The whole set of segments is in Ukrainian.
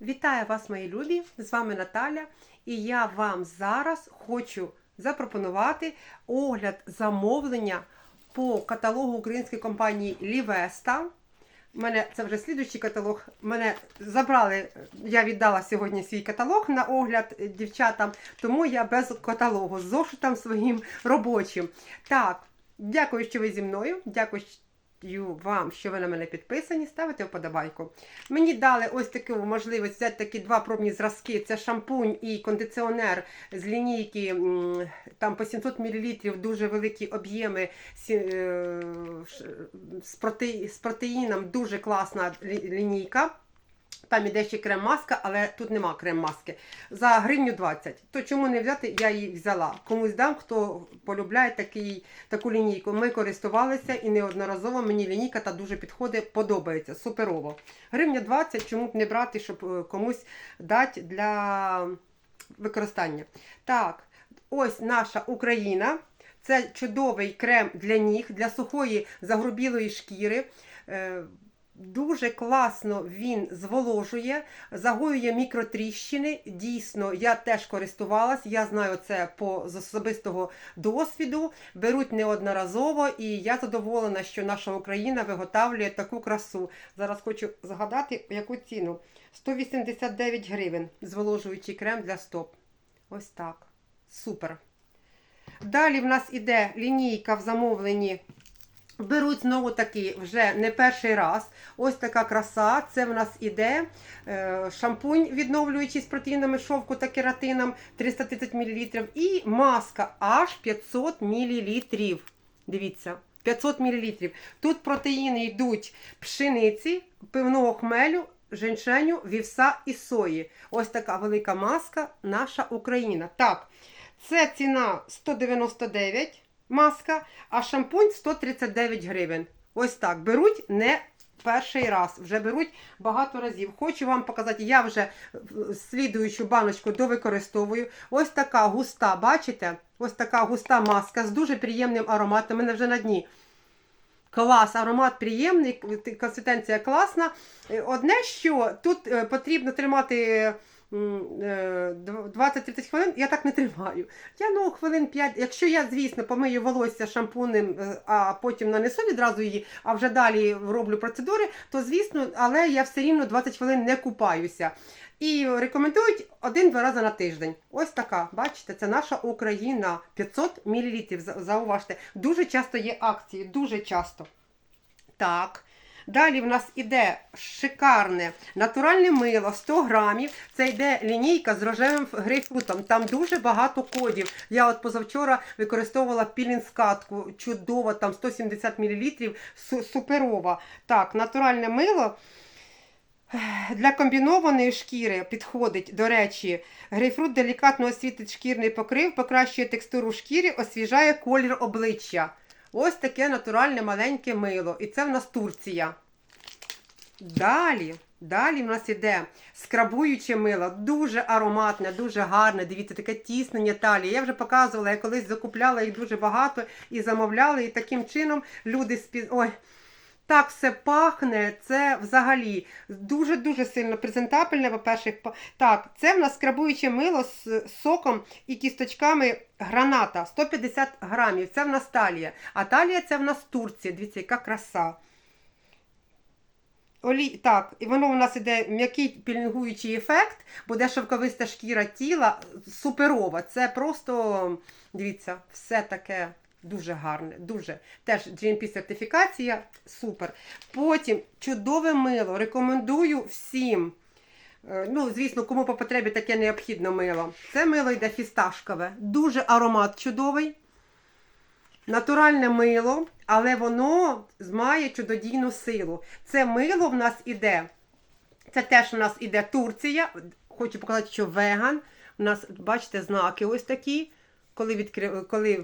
Вітаю вас, мої любі! З вами Наталя, і я вам зараз хочу запропонувати огляд замовлення по каталогу української компанії Лівеста. Мене це вже слідуючий каталог. Мене забрали, я віддала сьогодні свій каталог на огляд дівчатам, тому я без каталогу, з зошитом своїм робочим. Так, дякую, що ви зі мною. Дякую вам, що ви на мене підписані, ставите вподобайку. Мені дали ось таку можливість взяти такі два пробні зразки: це шампунь і кондиціонер з лінійки там по 700 мл, дуже великі об'єми е, з, протеїном, дуже класна лінійка. Там іде ще крем-маска, але тут нема крем-маски. За гривню 20. То чому не взяти, я її взяла. Комусь дам, хто полюбляє такий, таку лінійку. Ми користувалися і неодноразово мені лінійка та дуже підходить, подобається. Суперово. Гривня 20, чому б не брати, щоб е, комусь дати для використання. Так, ось наша Україна. Це чудовий крем для ніг, для сухої загрубілої шкіри. Дуже класно він зволожує, загоює мікротріщини. Дійсно, я теж користувалась, я знаю це по з особистого досвіду. Беруть неодноразово, і я задоволена, що наша Україна виготовлює таку красу. Зараз хочу згадати, яку ціну. 189 гривень зволожуючий крем для стоп. Ось так. Супер. Далі в нас іде лінійка в замовленні. Беруть знову таки вже не перший раз. Ось така краса. Це в нас іде е, шампунь, відновлюючий з протеїнами шовку та кератином 330 мл. І маска аж 500 мл. Дивіться, 500 мл. Тут протеїни йдуть пшениці, пивного хмелю, женьшеню, вівса і сої. Ось така велика маска, наша Україна. Так, це ціна 199 маска, а шампунь 139 гривень. Ось так. Беруть не перший раз, вже беруть багато разів. Хочу вам показати, я вже слідуючу баночку довикористовую. Ось така густа, бачите? Ось така густа маска з дуже приємним ароматом. У мене вже на дні. Клас, аромат приємний, консистенція класна. Е, Одне, що тут е, потрібно тримати 20-30 хвилин, я так не тримаю. Я ну хвилин 5, якщо я, звісно, помию волосся шампунем, е, а потім нанесу відразу її, а вже далі роблю процедури, то звісно, але я все рівно 20 хвилин не купаюся. І рекомендують один-два рази на тиждень. Ось така, бачите, це наша Україна. 500 мл. Зауважте. Дуже часто є акції, дуже часто. Так. Далі в нас іде шикарне натуральне мило 100 грамів. Це йде лінійка з рожевим грейпфрутом. Там дуже багато кодів. Я от позавчора використовувала пілінскатку. Чудово, там 170 мл. Су- Суперова. Так, натуральне мило. Для комбінованої шкіри підходить, до речі, грейпфрут делікатно освітить шкірний покрив, покращує текстуру шкіри, освіжає колір обличчя. Ось таке натуральне маленьке мило. І це в нас Турція. Далі, далі в нас іде скрабуюче мило, дуже ароматне, дуже гарне. Дивіться, таке тіснення талії. Я вже показувала, я колись закупляла їх дуже багато і замовляла. І таким чином люди спі... Ой, так все пахне, це взагалі дуже-дуже сильно презентабельне, по-перше. Так, це в нас скрабуюче мило з соком і кісточками граната 150 грамів. Це в нас талія. А талія це в нас Турція. Дивіться, яка краса. Олі... Так, і воно у нас іде м'який пілінгуючий ефект, буде шовковиста шкіра тіла, суперова. Це просто, дивіться, все таке дуже гарне, дуже. Теж GMP-сертифікація, супер. Потім чудове мило. Рекомендую всім. Е, Ну, звісно, кому по потребі таке необхідно мило. Це мило йде фісташкове. Дуже аромат чудовий. Натуральне мило, але воно має чудодійну силу. Це мило в нас іде. Це теж у нас іде Турція. Хочу показати, що веган. У нас, бачите, знаки ось такі. Коли, відкрив, коли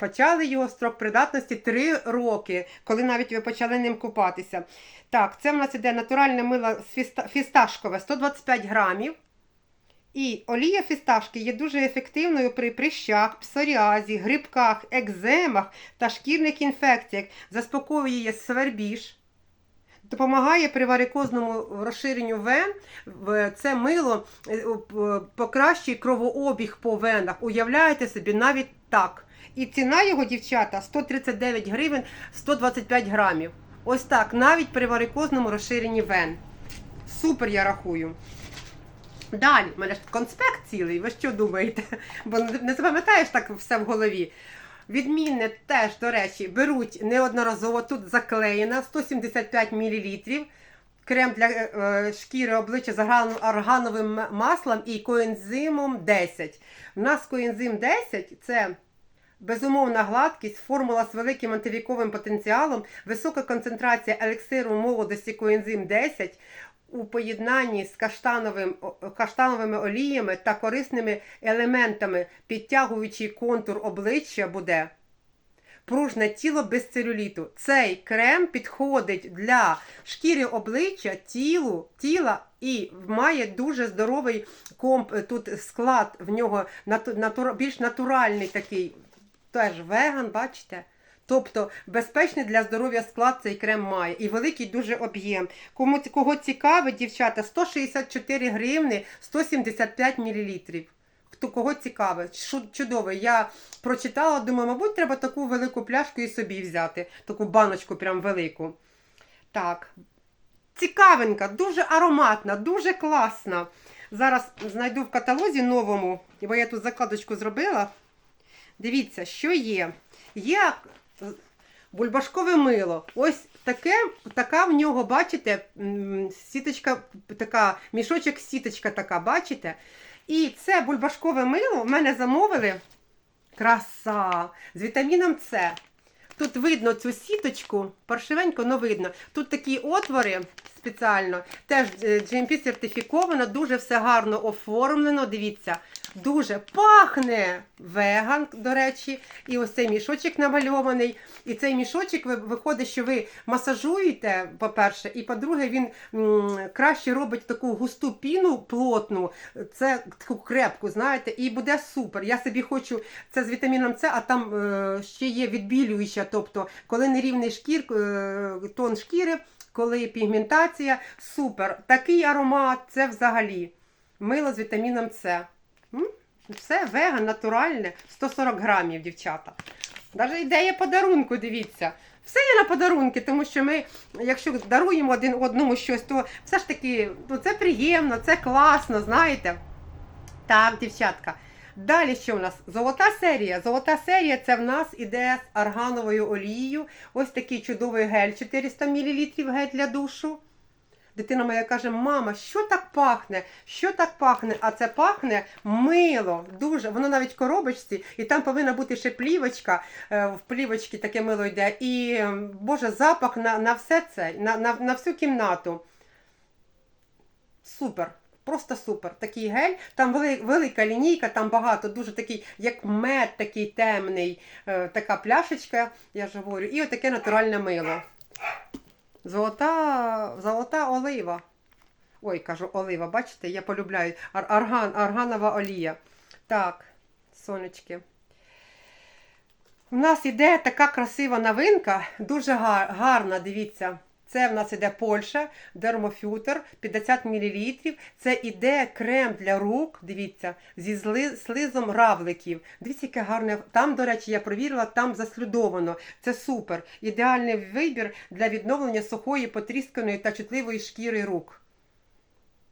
почали його строк придатності 3 роки, коли навіть ви почали ним купатися. Так, це в нас іде натуральне мило фісташкове 125 грамів. І олія фісташки є дуже ефективною при прищах, псоріазі, грибках, екземах та шкірних інфекціях. Заспокоює свербіж, допомагає при варикозному розширенню вен. Це мило е, покращує кровообіг по венах. Уявляєте собі, навіть так. І ціна його, дівчата, 139 гривень 125 грамів. Ось так, навіть при варикозному розширенні вен. Супер, я рахую. Далі, в мене ж конспект цілий, ви що думаєте? Бо не запам'ятаєш так все в голові. Відмінне теж, до речі, беруть неодноразово, тут заклеєна 175 мл. Крем для е, е, шкіри обличчя з органовим маслом і коензимом 10. У нас коензим 10 це безумовна гладкість, формула з великим антивіковим потенціалом, висока концентрація елексиру молодості коензим 10 у поєднанні з каштановим, каштановими оліями та корисними елементами, підтягуючи контур обличчя буде. Пружне тіло без целюліту. Цей крем підходить для шкіри обличчя, тілу, тіла і має дуже здоровий комп. Тут склад в нього нату, натура, більш натуральний такий. Теж веган, бачите? Тобто безпечний для здоров'я склад цей крем має і великий дуже об'єм. Кому кого цікавить, дівчата, 164 гривни 175 мл. Хто кого цікавить, чудово. Я прочитала, думаю, мабуть, треба таку велику пляшку і собі взяти, таку баночку прям велику. Так. Цікавенька, дуже ароматна, дуже класна. Зараз знайду в каталозі новому, бо я тут закладочку зробила. Дивіться, що є. Є бульбашкове мило. Ось таке, така в нього, бачите, сіточка, така, мішочок сіточка така, бачите? І це бульбашкове мило в мене замовили. Краса! З вітаміном С. Тут видно цю сіточку, паршивенько, но видно. Тут такі отвори спеціально, теж е, GMP сертифіковано, дуже все гарно оформлено. Дивіться, дуже пахне веган, до речі. І ось цей мішочок намальований. І цей мішочок виходить, що ви масажуєте, по-перше, і по-друге, він краще робить таку густу піну плотну, це таку крепку, знаєте, і буде супер. Я собі хочу це з вітаміном С, а там е, ще є відбілююча, тобто, коли нерівний шкір, е, тон шкіри, коли пігментація, супер. Такий аромат, це взагалі мило з вітаміном С. Все веган, натуральне, 140 грамів, дівчата. Навіть ідея подарунку, дивіться. Все є на подарунки, тому що ми, якщо даруємо один одному щось, то все ж таки ну, це приємно, це класно, знаєте. Так, дівчатка. Далі що в нас? Золота серія. Золота серія це в нас іде з аргановою олією. Ось такий чудовий гель 400 мл гель для душу. Дитина моя каже: мама, що так пахне? Що так пахне? А це пахне мило. Дуже. Воно навіть в коробочці, і там повинна бути ще плівочка. Е, В плівочці таке мило йде. І Боже, запах на, на все це, на, на, на всю кімнату. Супер. Просто супер. Такий гель. Там велика лінійка, там багато, дуже такий, як мед, такий темний. Е, така пляшечка, я ж говорю, і отаке натуральне мило. Золота, золота олива. Ой, кажу, олива, бачите, я полюбляю. Ар- арган, арганова олія. Так, сонечки. У нас іде така красива новинка, дуже гар- гарна, дивіться. Це в нас іде Польща, дермофютер 50 мл. Це іде крем для рук, дивіться, зі слизом равликів. Дивіться, яке гарне. Там, до речі, я провірила, там заслюдовано. Це супер. Ідеальний вибір для відновлення сухої, потрісканої та чутливої шкіри рук.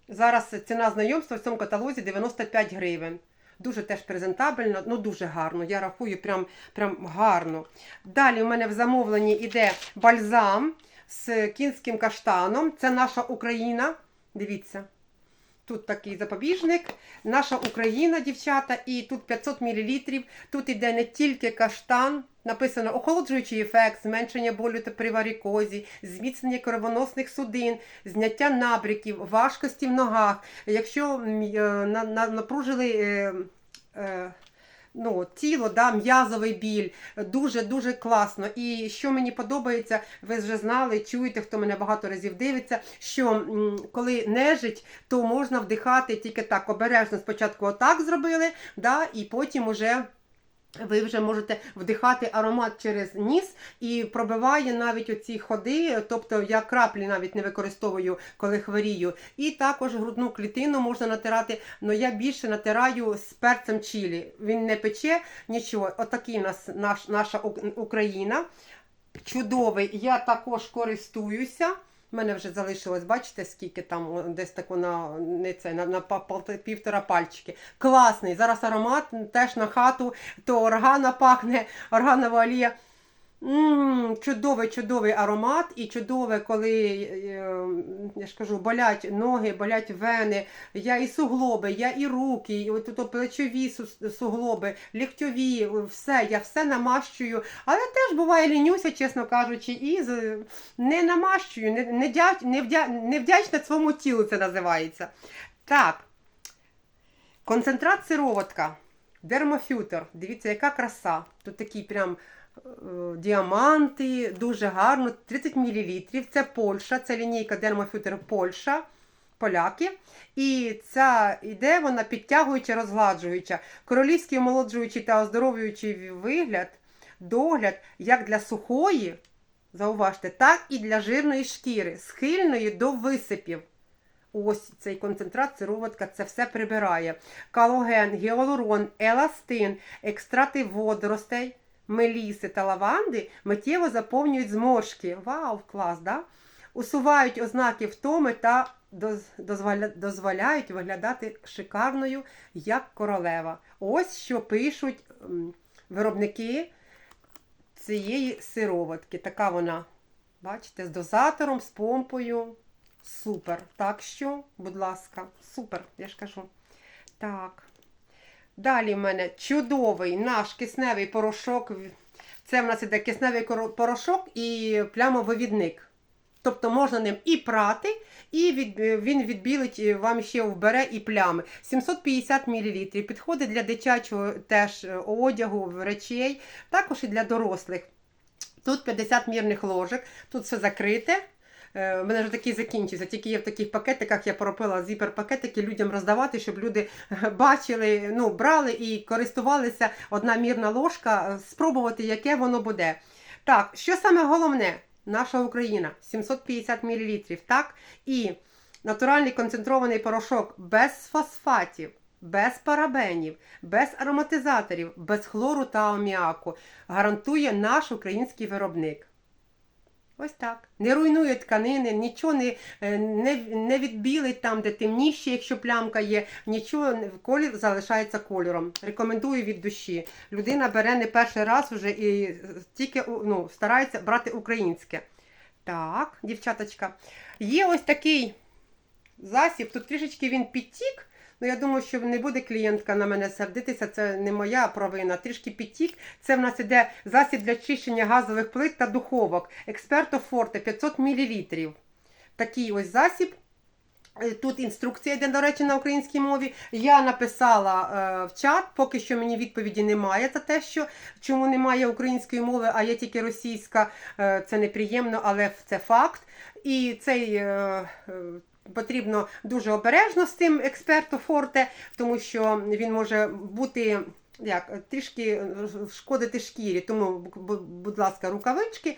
Зараз ціна знайомства в цьому каталозі 95 гривень. Дуже теж презентабельно, ну дуже гарно. Я рахую прям, прям гарно. Далі у мене в замовленні йде бальзам з кінським каштаном. Це наша Україна. Дивіться. Тут такий запобіжник. Наша Україна, дівчата, і тут 500 мл. Тут іде не тільки каштан, написано охолоджуючий ефект, зменшення болю та при варикозі, зміцнення кровоносних судин, зняття набряків, важкості в ногах. Якщо е, на, на, напружили. Ну, тіло, да, м'язовий біль, дуже-дуже класно. І що мені подобається, ви вже знали, чуєте, хто мене багато разів дивиться, що м, коли нежить, то можна вдихати тільки так обережно. Спочатку отак зробили, да, і потім уже ви вже можете вдихати аромат через ніс і пробиває навіть оці ходи, тобто я краплі навіть не використовую, коли хворію. І також грудну клітину можна натирати, але я більше натираю з перцем чилі. Він не пече нічого. Отакий у нас наш, наша Україна. Чудовий. Я також користуюся. У мене вже залишилось, бачите, скільки там десь так на не це на, на півтора пальчики. Класний. Зараз аромат теж на хату, то органа пахне, органова олія. М, чудовий, чудовий аромат і чудове, коли е, я ж кажу, болять ноги, болять вени. Я і суглоби, я і руки, і от тут плечові суглоби, ліктьові, все, я все намащую. Але теж буває лінюся, чесно кажучи, і не намащую, не, не, дя- не, вдя, не вдячна своєму тілу це називається. Так. Концентрат сироватка. Дермофютер. Дивіться, яка краса. Тут такі прям діаманти, дуже гарно. 30 мл. Це Польща, це лінійка Дермофютер Польща. Поляки. І ця іде вона підтягуюча, розгладжуюча. Королівський омолоджуючий та оздоровлюючий вигляд, догляд як для сухої, зауважте, так і для жирної шкіри, схильної до висипів. Ось цей концентрат, сироватка, це все прибирає. Калоген, гіалурон, еластин, екстракти водоростей, меліси та лаванди миттєво заповнюють зморшки. Вау, клас, да? Усувають ознаки втоми та дозволяють виглядати шикарною, як королева. Ось що пишуть виробники цієї сироватки. Така вона, бачите, з дозатором, з помпою. Супер. Так що, будь ласка, супер, я ж кажу. Так. Далі в мене чудовий наш кисневий порошок. Це в нас іде кисневий порошок і плямовивідник. Тобто можна ним і прати, і від, е, він відбілить е, вам ще вбере і плями. 750 мл. Підходить для дитячого теж е, одягу, речей, також і для дорослих. Тут 50 мірних ложок, тут все закрите. Е, У мене вже такий закінчився. Тільки є в таких пакетиках, я поробила зіпер-пакетики людям роздавати, щоб люди е, бачили, ну, брали і користувалися одна мірна ложка, е, спробувати, яке воно буде. Так, що саме головне? Наша Україна 750 мл, так? І натуральний концентрований порошок без фосфатів, без парабенів, без ароматизаторів, без хлору та аміаку гарантує наш український виробник. Ось так. Не руйнує тканини, нічого не, е, не, не відбілить там, де темніше, якщо плямка є, нічого, колір залишається кольором. Рекомендую від душі. Людина бере не перший раз вже і тільки ну, старається брати українське. Так, дівчаточка. Є ось такий засіб, тут трішечки він підтік. Ну, я думаю, що не буде клієнтка на мене сердитися, це не моя провина. Трішки підтік. Це в нас іде засіб для чищення газових плит та духовок. Експерто Форте 500 мл. Такий ось засіб. Е, Тут інструкція йде, до речі, на українській мові. Я написала е, в чат, поки що мені відповіді немає за те, що чому немає української мови, а є тільки російська. Е, це неприємно, але це факт. І цей е, е, потрібно дуже обережно з цим експерту Форте, тому що він може бути. Як трішки шкодити шкірі, тому, будь ласка, рукавички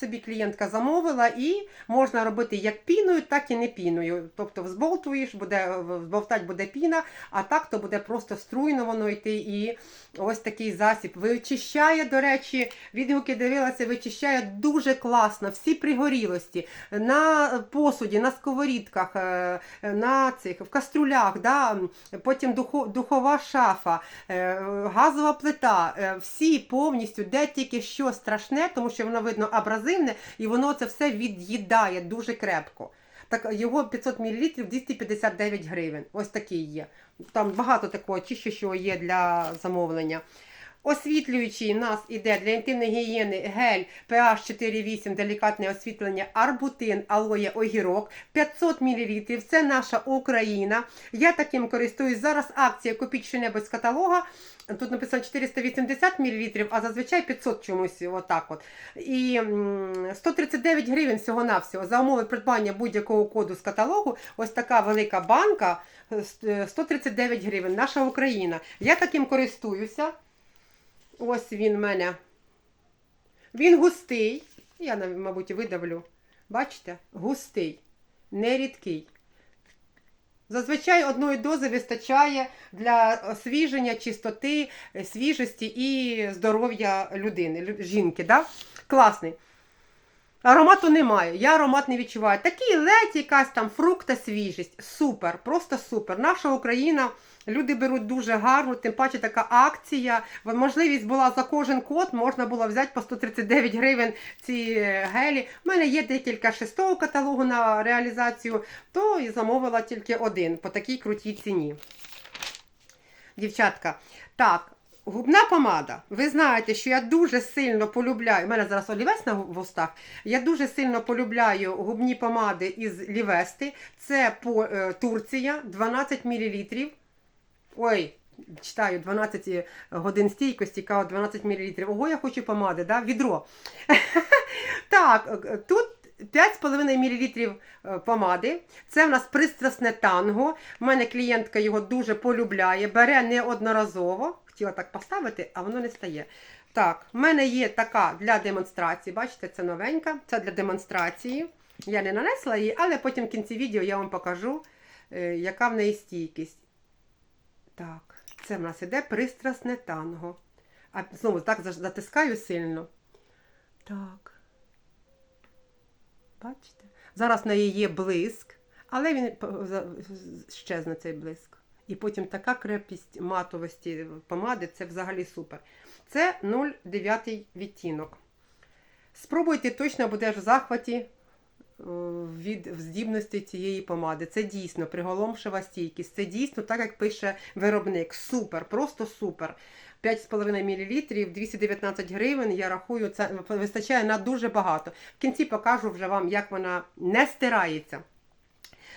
собі клієнтка замовила, і можна робити як піною, так і не піною. Тобто взболтуєш, буде взболтать буде піна, а так то буде просто струйно воно йти. І ось такий засіб. Вичищає, до речі, відгуки дивилася, вичищає дуже класно. Всі пригорілості на посуді, на сковорідках, е, на цих в каструлях, да, потім духо- духова шафа. Е, газова плита, е, всі повністю, де тільки що страшне, тому що воно видно абразивне, і воно це все від'їдає дуже крепко. Так його 500 мл 259 гривень. Ось такий є. Там багато такого чищущого є для замовлення. Освітлюючий нас іде для інтимної гігієни гель pH 4,8, делікатне освітлення, арбутин, алоє, огірок, 500 мл. Це наша Україна. Я таким користуюсь. Зараз акція купіть що-небудь з каталога. Тут написано 480 мл, а зазвичай 500 чомусь отак от. І 139 гривень всього-навсього. За умови придбання будь-якого коду з каталогу, ось така велика банка е, с- е, 139 гривень. Наша Україна. Я таким користуюся. Ось він в мене. Він густий. Я, мабуть, видавлю. Бачите? Густий, не рідкий. Зазвичай одної дози вистачає для освіження, чистоти, е, свіжості і здоров'я людини, жінки. Да? Класний. Аромату немає, я аромат не відчуваю. Такий ледь якась там фрукта свіжість. Супер, просто супер. Наша Україна, люди беруть дуже гарно, тим паче така акція. Можливість була за кожен код, можна було взяти по 139 гривень ці е, гелі. У мене є декілька шестого каталогу на реалізацію, то і замовила тільки один по такій крутій ціні. Дівчатка, так, губна помада. Ви знаєте, що я дуже сильно полюбляю. У мене зараз олівець на вустах. Я дуже сильно полюбляю губні помади із Лівести. Це по, е, Турція, 12 мл. Ой, читаю 12 годин стійкості, кава 12 мл. Ого, я хочу помади, да? відро. так, е, тут 5,5 мл е, помади. Це в нас пристрасне танго. У мене клієнтка його дуже полюбляє, бере неодноразово. Хотіла так поставити, а воно не стає. Так, в мене є така для демонстрації. Бачите, це новенька, це для демонстрації. Я не нанесла її, але потім в кінці відео я вам покажу, е, яка в неї стійкість. Так, це в нас іде пристрасне танго. А знову так затискаю сильно. Так. Бачите? Зараз в неї є блиск, але він з- щезне цей блиск. І потім така крепість матовості помади це взагалі супер. Це 0,9 відтінок. Спробуйте, точно будеш в захваті е, від здібності цієї помади. Це дійсно приголомшива стійкість. Це дійсно так, як пише виробник. Супер, просто супер. 5,5 мл, 219 гривень. Я рахую, це вистачає на дуже багато. В кінці покажу вже вам, як вона не стирається.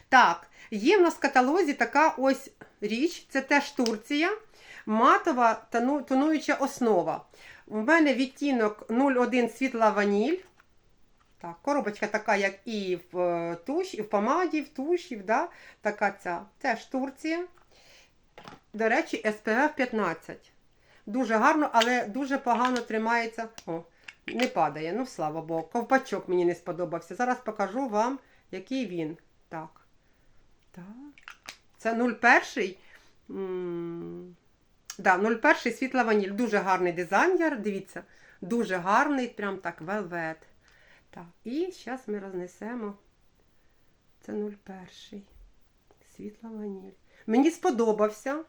Так, є в нас в каталозі така ось річ, це теж Турція, матова тону- тонуюча основа. У мене відтінок 01 світла ваніль. Так, коробочка така, як і в е, туш, і в помаді, в туші, да? така ця. Теж Турція. До речі, SPF 15. Дуже гарно, але дуже погано тримається. О, не падає, ну слава Богу. Ковпачок мені не сподобався. Зараз покажу вам, який він. Так. Так. Це 01. М, Да, 01 світла ваніль. Дуже гарний дизайнер. Дивіться, дуже гарний, прям так велвет. Так, і зараз ми рознесемо. Це 01. Світла ваніль. Мені сподобався.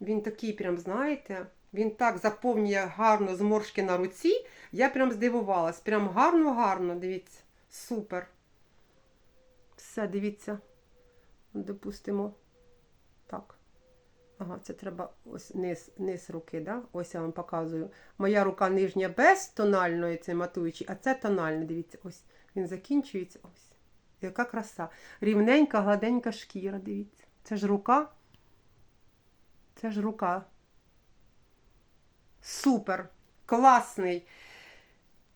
Він такий, прям, знаєте, він так заповнює гарно зморшки на руці. Я прям здивувалась. Прям гарно-гарно, дивіться. Супер. Все, дивіться. Допустимо. Так. Ага, це треба ось низ, низ руки, да? Ось я вам показую. Моя рука нижня без тональної, це матуючий, а це тональний. Дивіться, ось він закінчується. Ось. Яка краса. Рівненька, гладенька шкіра, дивіться. Це ж рука. Це ж рука. Супер, класний.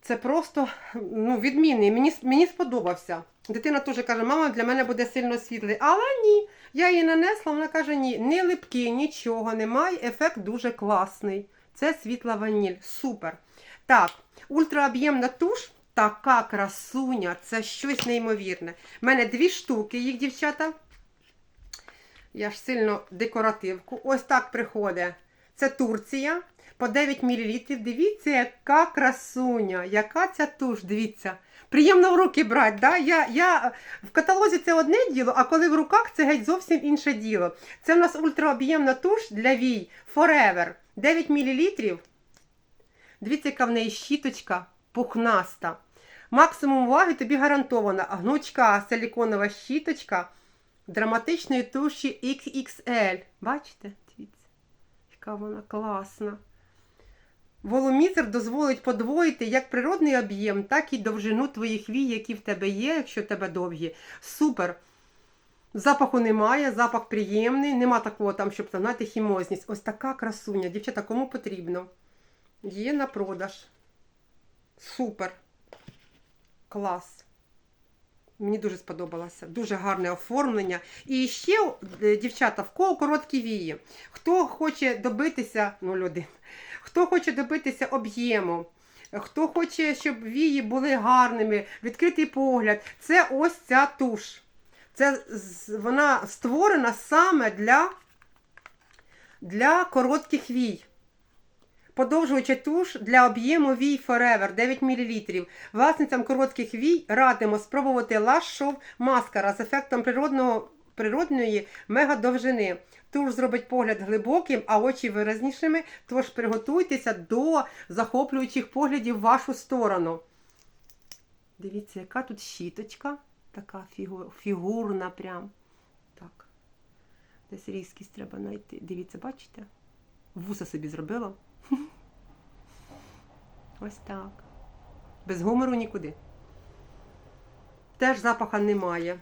Це просто ну, відмінний. Мені, мені сподобався. Дитина теж каже, мама, для мене буде сильно світлий. Але ні. Я її нанесла, вона каже, ні, не липкий, нічого немає. Ефект дуже класний. Це світла ваніль. Супер. Так, ультраоб'ємна туш. Така красуня, це щось неймовірне. У мене дві штуки, їх дівчата. Я ж сильно декоративку. Ось так приходить. Це Турція по 9 мл. Дивіться, яка красуня, яка ця туш, дивіться. Приємно в руки брати. Да? Я, я, в каталозі це одне діло, а коли в руках це геть зовсім інше діло. Це в нас ультраоб'ємна туш для вій Forever. 9 мл. Дивіться, яка в неї щіточка пухнаста. Максимум уваги тобі гарантована. Гнучка силіконова щіточка драматичної туші XXL. Бачите? Дивіться, яка вона класна. Волумізер дозволить подвоїти як природний об'єм, так і довжину твоїх вій, які в тебе є, якщо в тебе довгі. Супер. Запаху немає, запах приємний, нема такого там, щоб знаєте, хімозність. Ось така красуня. Дівчата, кому потрібно? Є на продаж. Супер. Клас. Мені дуже сподобалося. Дуже гарне оформлення. І ще, е, дівчата, в кого короткі вії. Хто хоче добитися 01, Хто хоче добитися об'єму, хто хоче, щоб вії були гарними, відкритий погляд, це ось ця туш. Це вона створена саме для, для коротких вій. Подовжуюча туш для об'єму вій Forever 9 мл. Власницям коротких вій радимо спробувати Lash Show маскара з ефектом природного, природної мегадовжини. Туш зробить погляд глибоким, а очі виразнішими, тож приготуйтеся до захоплюючих поглядів в вашу сторону. Дивіться, яка тут щіточка. Така фігу- фігурна прям. Так. Десь різкість треба знайти. Дивіться, бачите? Вуса собі зробила. Ось так. Без гумору нікуди. Теж запаха немає.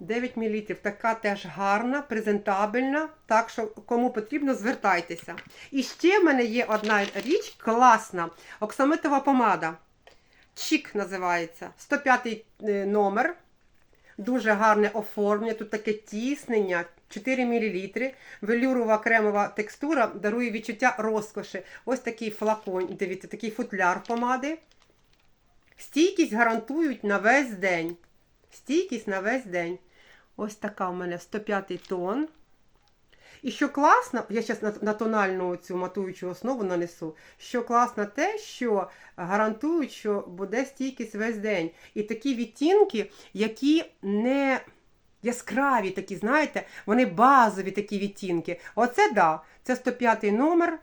9 мл. Така теж гарна, презентабельна. Так що, кому потрібно, звертайтеся. І ще в мене є одна річ класна. Оксамитова помада. Чік називається. 105 е, номер. Дуже гарне оформлення. Тут таке тіснення. 4 мл. Велюрова кремова текстура дарує відчуття розкоші. Ось такий флакон, дивіться, такий футляр помади. Стійкість гарантують на весь день. Стійкість на весь день. Ось така у мене 105 тон. І що класно, я зараз на, на тональну цю матуючу основу нанесу. Що класно те, що гарантують, що буде стійкість весь день. І такі відтінки, які не яскраві, такі, знаєте, вони базові такі відтінки. Оце да, це 105 номер.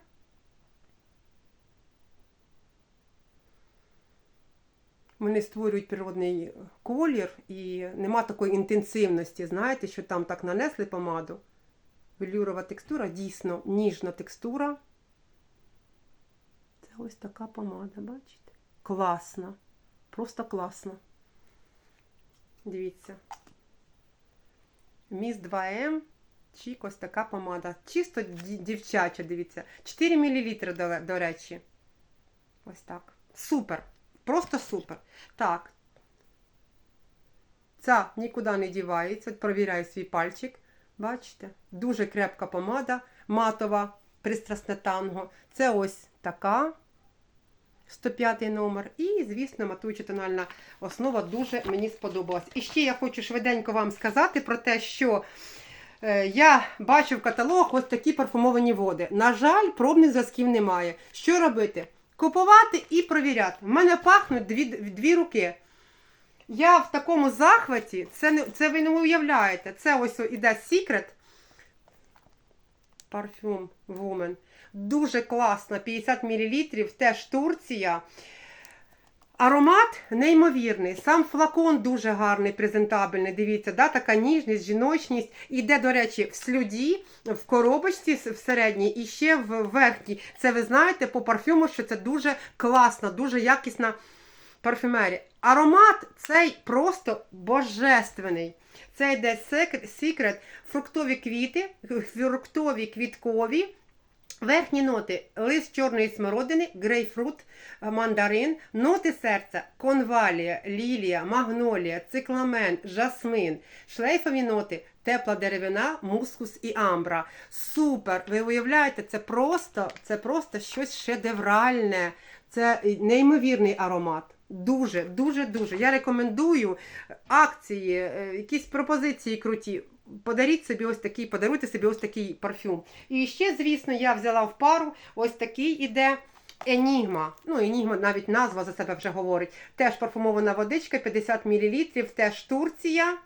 Вони створюють природний колір і нема такої інтенсивності, знаєте, що там так нанесли помаду. Велюрова текстура, дійсно ніжна текстура. Це ось така помада, бачите? Класна. Просто класна. Дивіться. Міс 2М. Чік, ось така помада. Чисто дівчача, дивіться. 4 мл, до, речі. Ось так. Супер. Просто супер. Так. Ця нікуди не дівається. Провіряю свій пальчик. Бачите? Дуже крепка помада, матова, пристрасне танго. Це ось така. 105 номер. І, звісно, матуюча тональна основа дуже мені сподобалась. І ще я хочу швиденько вам сказати про те, що е, я бачу в каталог ось такі парфумовані води. На жаль, пробних зразків немає. Що робити? Купувати і провіряти. В мене пахнуть дві, дві руки. Я в такому захваті, це, не, це ви не уявляєте. Це ось іде Secret. Parfum Woman. Дуже класно, 50 мл, теж Турція. Аромат неймовірний. Сам флакон дуже гарний, презентабельний. Дивіться, да, така ніжність, жіночність. Іде, до речі, в слюді, в коробочці в середній і ще в верхній. Це ви знаєте по парфюму, що це дуже класна, дуже якісна парфюмерія. Аромат цей просто божественний. Це йде Secret фруктові квіти, фруктові квіткові. Верхні ноти лист чорної смородини, грейпфрут, мандарин, ноти серця, конвалія, лілія, магнолія, цикламен, жасмин, шлейфові ноти, тепла деревина, мускус і амбра. Супер! Ви уявляєте, це просто, це просто щось шедевральне. Це неймовірний аромат. Дуже, дуже, дуже. Я рекомендую акції, е, якісь пропозиції круті. Подаріть собі ось такий, подаруйте собі ось такий парфюм. І ще, звісно, я взяла в пару ось такий іде Енігма. Ну, Енігма, навіть назва за себе вже говорить. Теж парфумована водичка, 50 мл, теж Турція.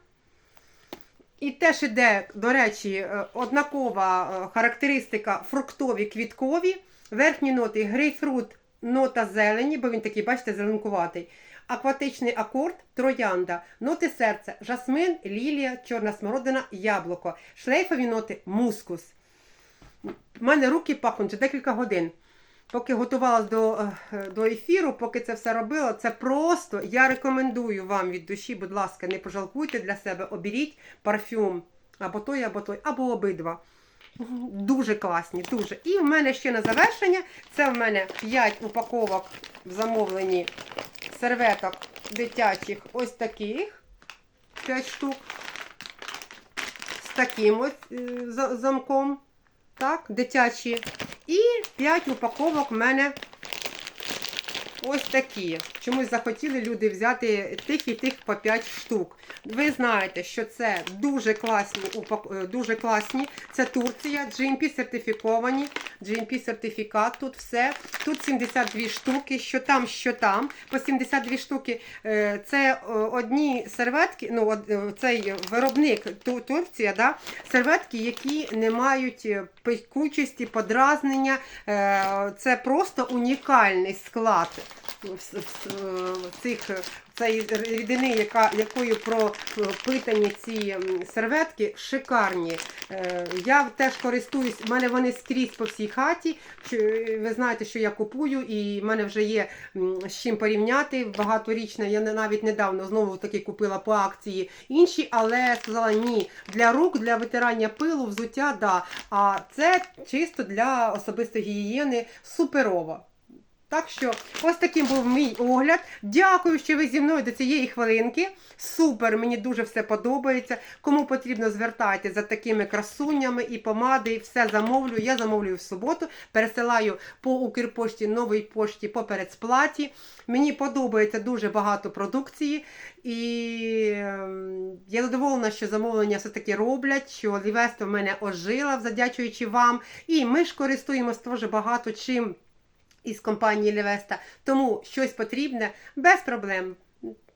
І теж іде, до речі, е, однакова е, характеристика фруктові квіткові. Верхні ноти грейпфрут, нота зелені, бо він такий, бачите, зеленкуватий. Акватичний акорд, троянда, ноти серця, жасмин, лілія, чорна смородина, яблуко, шлейфові ноти, мускус. У мене руки пахнуть вже декілька годин. Поки готувалась до, е, до ефіру, поки це все робила, це просто я рекомендую вам від душі, будь ласка, не пожалкуйте для себе, оберіть парфюм або той, або той, або обидва. Дуже класні, дуже. І в мене ще на завершення це в мене 5 упаковок в замовленні серветок дитячих ось таких 5 штук. З таким ось е, замком. Так, дитячі. І 5 упаковок в мене ось такі. Чомусь захотіли люди взяти тих і тих по 5 штук. Ви знаєте, що це дуже класні, е, дуже класні. Це Турція, GMP сертифіковані, GMP сертифікат, тут все. Тут 72 штуки, що там, що там. По 72 штуки е, це е, одні серветки, ну цей виробник Турція, да? серветки, які не мають пекучості, подразнення. Це просто унікальний склад цих цієї рідини, яка, якою пропитані ці серветки, шикарні. Е, Я теж користуюсь, в мене вони скрізь по всій хаті. Ви знаєте, що я купую, і в мене вже є з чим порівняти. Багаторічна, я навіть недавно знову таки купила по акції інші, але сказала ні. Для рук, для витирання пилу, взуття, да. А це чисто для особистої гігієни суперово. Так що ось таким був мій огляд. Дякую, що ви зі мною до цієї хвилинки. Супер, мені дуже все подобається. Кому потрібно, звертайте за такими красунями і помади, і все замовлю. Я замовлюю в суботу, пересилаю по Укрпошті, новій пошті по передсплаті. Мені подобається дуже багато продукції, і ем, я задоволена, що замовлення все-таки роблять, що Лівеста в мене ожила, завдячуючи вам. І ми ж користуємось теж багато чим із компанії Левеста. Тому щось потрібне без проблем.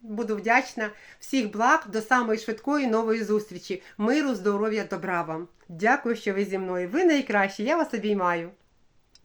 Буду вдячна. Всіх благ до самої швидкої нової зустрічі. Миру, здоров'я, добра вам. Дякую, що ви зі мною. Ви найкращі. Я вас обіймаю.